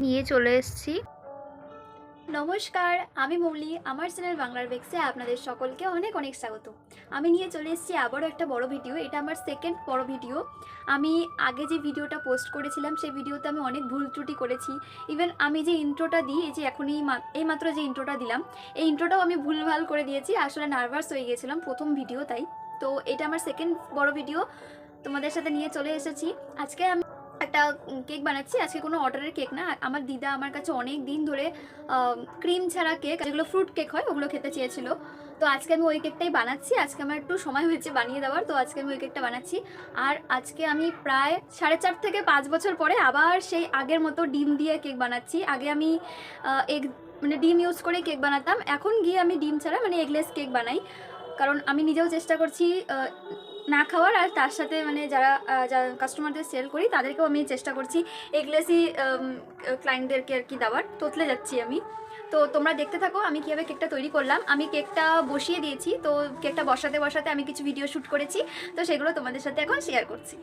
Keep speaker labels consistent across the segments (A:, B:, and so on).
A: নিয়ে চলে এসেছি।
B: নমস্কার আমি মৌলি আমার চ্যানেল বাংলার বেক্সে আপনাদের সকলকে অনেক অনেক স্বাগত। আমি নিয়ে চলে এসেছি আবারও একটা বড় ভিডিও এটা আমার সেকেন্ড বড় ভিডিও। আমি আগে যে ভিডিওটা পোস্ট করেছিলাম সেই ভিডিওতে আমি অনেক ভুল ত্রুটি করেছি। ইভেন আমি যে ইন্ট্রোটা দিই এই যে এখনই মা- এই মাত্র যে ইন্ট্রোটা দিলাম এই ইন্ট্রোটাও আমি ভুলভাল করে দিয়েছি আসলে নার্ভাস হয়ে গেছিলাম প্রথম ভিডিও তাই। তো এটা আমার সেকেন্ড বড় ভিডিও তোমাদের সাথে নিয়ে চলে এসেছি। আজকে আমি একটা কেক বানাচ্ছি, আজকে কোনো অর্ডারের কেক না। আমার দিদা আমার কাছে অনেক দিন ধরে ক্রিম ছাড়া কেক, যেগুলো ফ্রুট কেক হয়, ওগুলো খেতে চেয়েছিল। তো আজকে আমি ওই কেকটাই বানাচ্ছি। আজকে আমার একটু সময় হয়েছে বানিয়ে দেওয়ার, তো আজকে আমি ওই কেকটা বানাচ্ছি। আর আজকে আমি প্রায় সাড়ে চার থেকে পাঁচ বছর পরে আবার সেই আগের মতো ডিম দিয়ে কেক বানাচ্ছি। আগে আমি এগ মানে ডিম ইউজ করে কেক বানাতাম। এখন গিয়ে আমি ডিম ছাড়া মানে এগলেস কেক বানাই। কারণ আমি নিজেও চেষ্টা করছি না খাওয়ার আর তার সাথে মানে যারা কাস্টমারদের সেল করি, তাদেরকেও আমি চেষ্টা করছি এগলেসই ক্লায়েন্টদেরকে আর কি দেওয়ার। তোতলে যাচ্ছি আমি। তো তোমরা দেখতে থাকো, আমি কীভাবে কেকটা তৈরি করলাম। আমি কেকটা বসিয়ে দিয়েছি। তো কেকটা বসাতে বসাতে আমি কিছু ভিডিও শ্যুট করেছি। তো সেগুলো তোমাদের সাথে এখন শেয়ার করছি।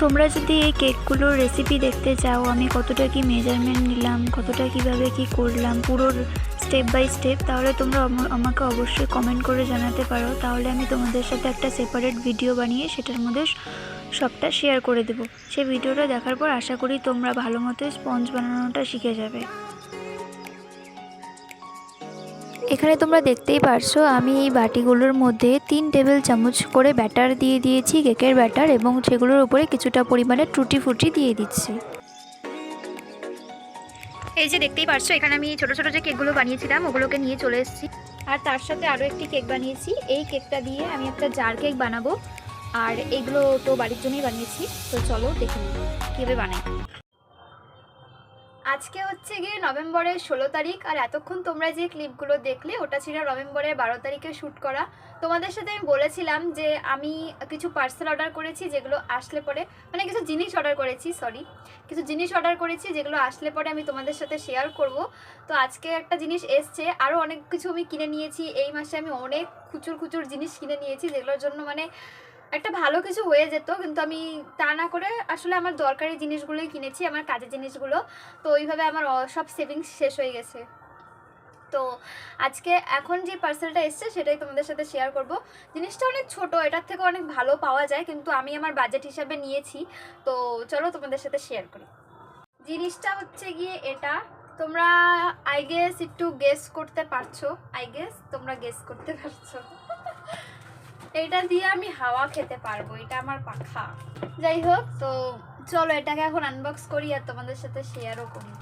A: তোমরা যদি এই কেকগুলোর রেসিপি দেখতে চাও, আমি কতটা কি মেজারমেন্ট নিলাম, কতটা কীভাবে কি করলাম, পুরো স্টেপ বাই স্টেপ তাহলে তোমরা আমা- আমাকে অবশ্যই কমেন্ট করে জানাতে পারো। তাহলে আমি তোমাদের সাথে একটা সেপারেট ভিডিও বানিয়ে সেটার মধ্যে সবটা শেয়ার করে দেবো। সেই ভিডিওটা দেখার পর আশা করি তোমরা ভালো মতো স্পঞ্জ বানানোটা শিখে যাবে। এখানে তোমরা দেখতেই পারছ, আমি এই বাটিগুলোর মধ্যে তিন টেবিল চামচ করে ব্যাটার দিয়ে দিয়েছি, কেকের ব্যাটার, এবং সেগুলোর উপরে কিছুটা পরিমাণে টুটি ফুটি দিয়ে দিচ্ছি। এই যে দেখতেই পারছ, এখানে আমি ছোট ছোট যে কেকগুলো বানিয়েছিলাম, ওগুলোকে নিয়ে চলে এসেছি। আর তার সাথে আরও একটি কেক বানিয়েছি, এই কেকটা দিয়ে আমি একটা জার কেক বানাবো। আর এগুলো তো বাড়ির জন্যই বানিয়েছি, তো চলো দেখে নিই, কীভাবে বানাই।
B: আজকে হচ্ছে গিয়ে নভেম্বরের ষোলো তারিখ, আর এতক্ষণ তোমরা যে ক্লিপগুলো দেখলে, ওটা ছিল নভেম্বরের বারো তারিখে শ্যুট করা। তোমাদের সাথে আমি বলেছিলাম যে আমি কিছু পার্সেল অর্ডার করেছি যেগুলো আসলে পরে মানে কিছু জিনিস অর্ডার করেছি, সরি। কিছু জিনিস অর্ডার করেছি যেগুলো আসলে পরে আমি তোমাদের সাথে শেয়ার করব। তো আজকে একটা জিনিস এসছে আরও অনেক কিছু আমি কিনে নিয়েছি। এই মাসে আমি অনেক খুচুর খুচুর জিনিস কিনে নিয়েছি, যেগুলোর জন্য মানে একটা ভালো কিছু হয়ে যেত, কিন্তু আমি তা না করে আসলে আমার দরকারি জিনিসগুলোই কিনেছি, আমার কাজের জিনিসগুলো। তো ওইভাবে আমার সব সেভিংস শেষ হয়ে গেছে। তো আজকে এখন যে পার্সেলটা এসছে, সেটাই তোমাদের সাথে শেয়ার করব। জিনিসটা অনেক ছোট, এটার থেকে অনেক ভালো পাওয়া যায়, কিন্তু আমি আমার বাজেট হিসাবে নিয়েছি। তো চলো তোমাদের সাথে শেয়ার করি। জিনিসটা হচ্ছে গিয়ে এটা। তোমরা আই গেস একটু গেস করতে পারছ। আই গেস তোমরা গেস করতে পারছ। এটা দিয়ে আমি হাওয়া খেতে পারব, এটা আমার পাখা। যাই হোক, তো চলো এটাকে এখন আনবক্স করি আর তোমাদের সাথে শেয়ারও করি.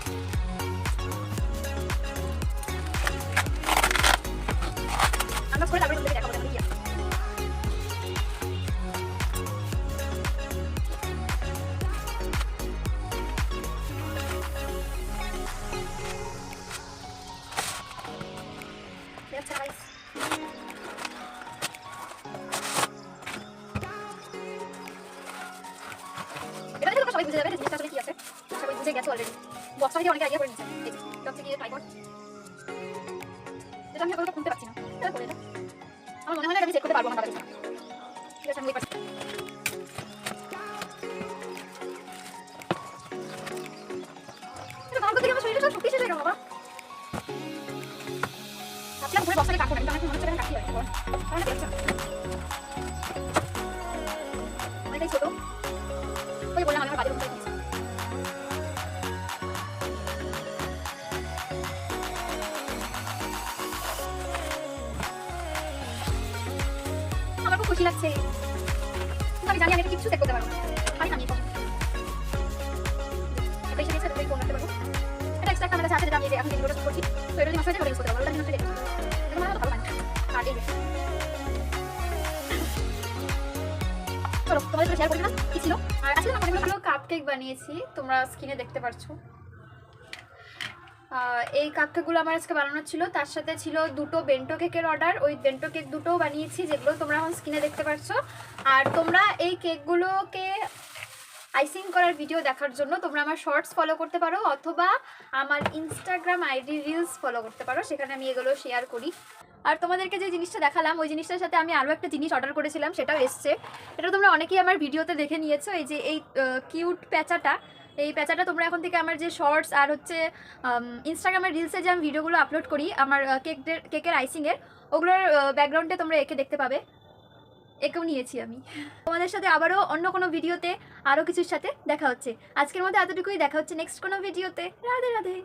B: বুঝে যাবে জিনিসটা আসলে কি আছে। সবাই বুঝে গেছো অলরেডি বক্সটা থেকে অনেকে আইডিয়া করে নিচ্ছে হচ্ছে ট্রাইপড যেটা আমি আপাতত পারছি না। করে আমার মনে হয় আমি চেক করতে পারব আমার ছাড়া ঠিক আছে, আমি পারছি বাবা। ভাবছিলাম ঘরে বক্সটাকে কাটবো কিন্তু আমার মনে হচ্ছে ছোট। বললাম আমি আমার অনুযায়ী আমার খুব খুশি লাগছে আমি জানি আমি কিচ্ছু চেক করতে পারব পারি না আমি। এটা একটা আমার কাছে আছে, যেটা আমি এখন যে ভিডিওটা shoot করছি। তো এটা যদি নষ্ট হয়ে যায়, ওটা use করতে পারব। ওটা নষ্ট হয়ে যায়। আর এই চলো তোমাদের শেয়ার করে দিলাম কি ছিল? আর আজকে না অনেকগুলো কাপ কেক বানিয়েছি তোমরা স্ক্রিনে দেখতে আহ, এই কাপকেকগুলো আমার আজকে বানানো ছিল তার সাথে ছিল দুটো বেন্টো কেকের অর্ডার ওই বেন্টো কেক দুটোও বানিয়েছি যেগুলো তোমরা এখন স্ক্রিনে দেখতে পারছ। আর তোমরা এই কেকগুলোকে আইসিং করার ভিডিও দেখার জন্য তোমরা আমার শর্টস ফলো করতে পারো অথবা আমার ইনস্টাগ্রাম আইডি রিলস ফলো করতে পারো, সেখানে আমি এগুলো শেয়ার করি। আর তোমাদেরকে যে জিনিসটা দেখালাম, ওই জিনিসটার সাথে আমি আরও একটা জিনিস অর্ডার করেছিলাম, সেটাও এসছে। এটা তোমরা অনেকেই আমার ভিডিওতে দেখে নিয়েছো, এই যে এই কিউট প্যাঁচাটা। এই প্যাঁচাটা তোমরা এখন থেকে আমার যে শর্টস আর হচ্ছে ইনস্টাগ্রামের রিলসে যে আমি ভিডিওগুলো আপলোড করি, আমার কেকের কেকের আইসিংয়ের ওগুলোর ব্যাকগ্রাউন্ডে তোমরা একে দেখতে পাবে। একেও নিয়েছি আমি। তোমাদের সাথে আবারও অন্য কোনো ভিডিওতে আরও কিছুর সাথে দেখা হচ্ছে। আজকের মধ্যে এতটুকুই, দেখা হচ্ছে নেক্সট কোনো ভিডিওতে রাধে রাধে।